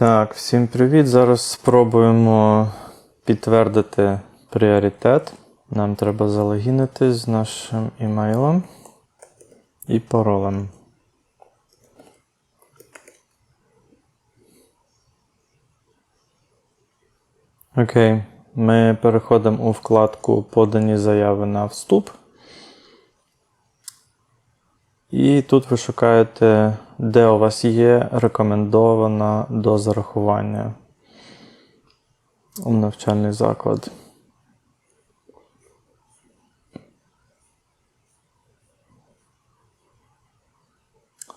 Так, всім привіт. Зараз спробуємо підтвердити пріоритет. Нам треба залогінити з нашим імейлом і паролем. Окей, ми переходимо у вкладку Подані заяви на вступ. І тут ви шукаєте, де у вас є рекомендована до зарахування у навчальний заклад.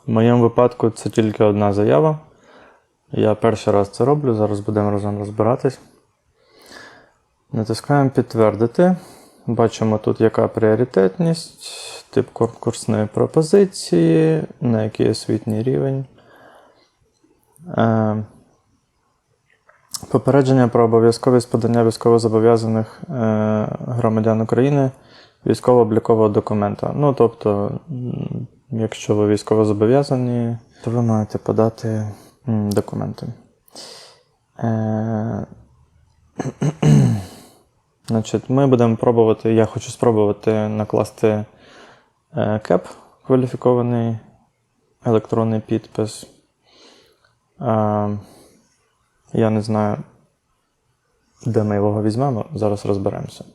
В моєму випадку це тільки одна заява. Я перший раз це роблю, зараз будемо разом розбиратись. Натискаємо підтвердити. Бачимо тут, яка пріоритетність, тип конкурсної пропозиції, на який освітній рівень. Е, Попередження про обов'язковість подання військовозобов'язаних е, громадян України військово-облікового документа. Ну, тобто, якщо ви військовозобов'язані, то ви маєте подати документи. Е, Значить, ми будемо пробувати, я хочу спробувати накласти кеп, кваліфікований електронний підпис. Е, я не знаю, де ми його візьмемо, зараз розберемося.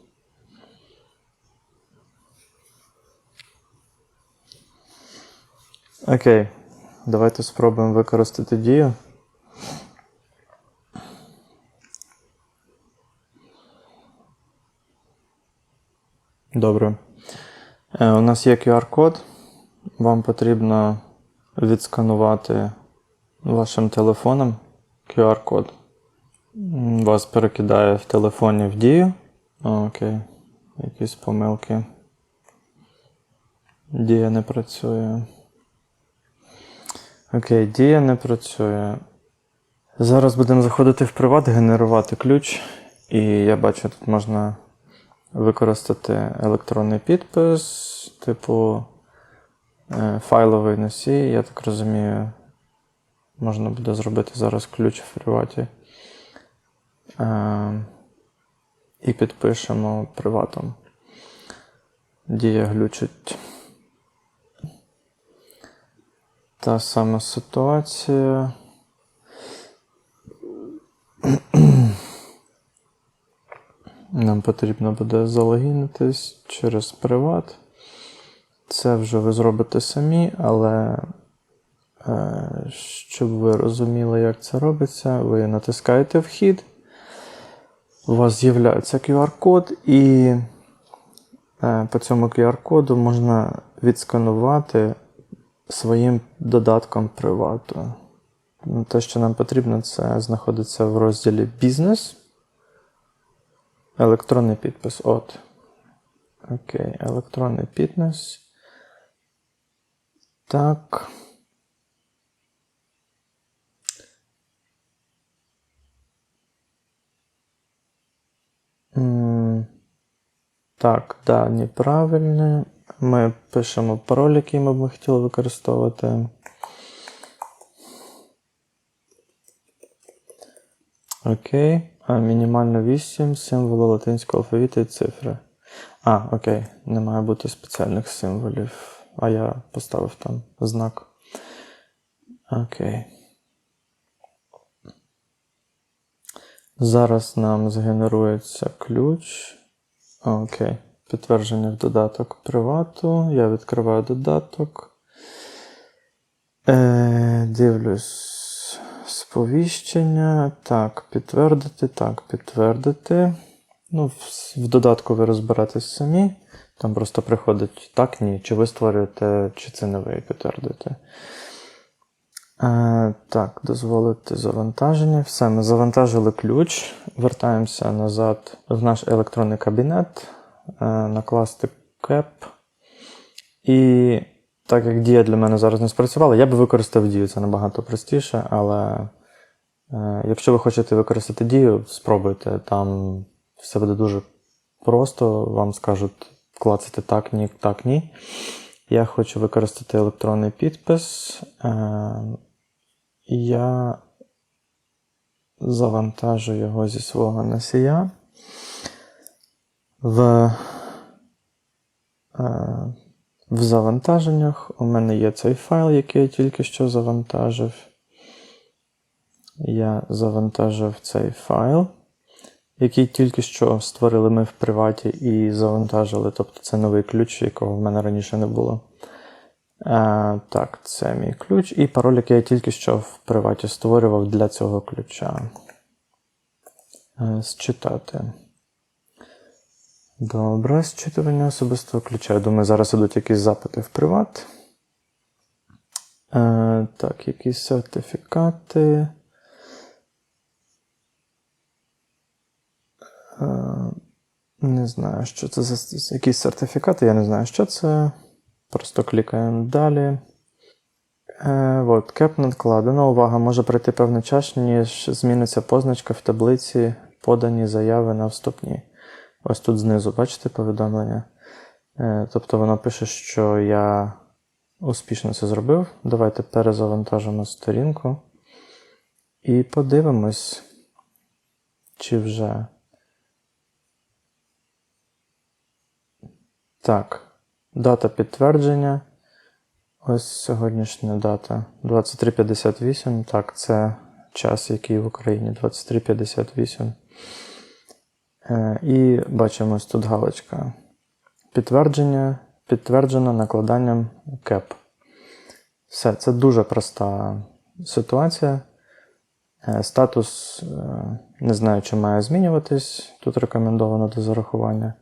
Окей, давайте спробуємо використати дію. Добре. Е, У нас є QR-код. Вам потрібно відсканувати вашим телефоном QR-код. Вас перекидає в телефоні в дію. Окей. Якісь помилки. Дія не працює. Окей, дія не працює. Зараз будемо заходити в приват, генерувати ключ. І я бачу, тут можна використати електронний підпис, типу е, файловий носій. Я так розумію, можна буде зробити зараз ключ в приваті. Е, І підпишемо приватом. Дія глючить. Та сама ситуація. Нам потрібно буде залогінитись через приват. Це вже ви зробите самі, але е, щоб ви розуміли, як це робиться, ви натискаєте вхід, у вас з'являється QR-код, і е, по цьому QR-коду можна відсканувати своїм додатком привату. Ну, Те, що нам потрібно, це знаходиться в розділі Бізнес. Електронний підпис. От. Окей, електронний підпис. Так. Так, дані правильні. Ми пишемо пароль, який ми б хотіли використовувати. Окей. А мінімально 8 символи латинського алфавіту і цифри. А, окей. Не має бути спеціальних символів. А я поставив там знак. Окей. Зараз нам згенерується ключ. Окей. Підтвердження в додаток привату. Я відкриваю додаток. Е, дивлюсь. Сповіщення. Так, підтвердити. Так, підтвердити. Ну, в, додатку ви розберетесь самі. Там просто приходить так, ні. Чи ви створюєте, чи це не ви підтвердите. Е, так, дозволити завантаження. Все, ми завантажили ключ. Вертаємося назад в наш електронний кабінет. Е, накласти кеп. І так як дія для мене зараз не спрацювала, я би використав дію, це набагато простіше, але якщо ви хочете використати дію, спробуйте. Там все буде дуже просто, вам скажуть клацати так, ні, так, ні. Я хочу використати електронний підпис. Е, я завантажу його зі свого носія. В, е, в завантаженнях у мене є цей файл, який я тільки що завантажив. Я завантажив цей файл, який тільки що створили ми в приваті і завантажили. Тобто це новий ключ, якого в мене раніше не було. Е, так, це мій ключ і пароль, який я тільки що в приваті створював для цього ключа. Е, Считати. Добре, зчитування особистого ключа. Я думаю, зараз ідуть якісь запити в приват. Е, так, якісь сертифікати. Не знаю, що це за якісь сертифікати, я не знаю, що це. Просто клікаємо далі. Е, от, кеп надкладено. Увага, може пройти певний час, ніж зміниться позначка в таблиці подані заяви на вступні. Ось тут знизу, бачите повідомлення? Е, тобто воно пише, що я успішно це зробив. Давайте перезавантажимо сторінку і подивимось, чи вже. Так, дата підтвердження. Ось сьогоднішня дата 23.58. Так, це час, який в Україні 23.58. Е, І бачимо ось тут галочка. Підтвердження підтверджено накладанням кеп. Все, це дуже проста ситуація. Е, Статус е, не знаю, чи має змінюватись. Тут рекомендовано до зарахування.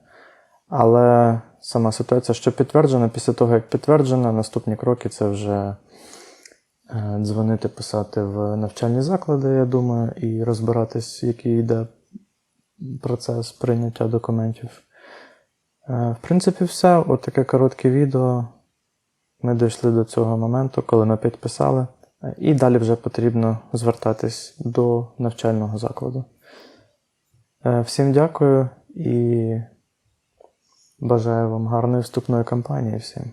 Але сама ситуація, що підтверджена, після того, як підтверджена, наступні кроки це вже е, дзвонити, писати в навчальні заклади, я думаю, і розбиратись, який йде процес прийняття документів. Е, В принципі, все. От таке коротке відео. Ми дійшли до цього моменту, коли ми підписали. І далі вже потрібно звертатись до навчального закладу. Е, Всім дякую і бажаю вам гарної вступної кампанії всім.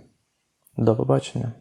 До побачення.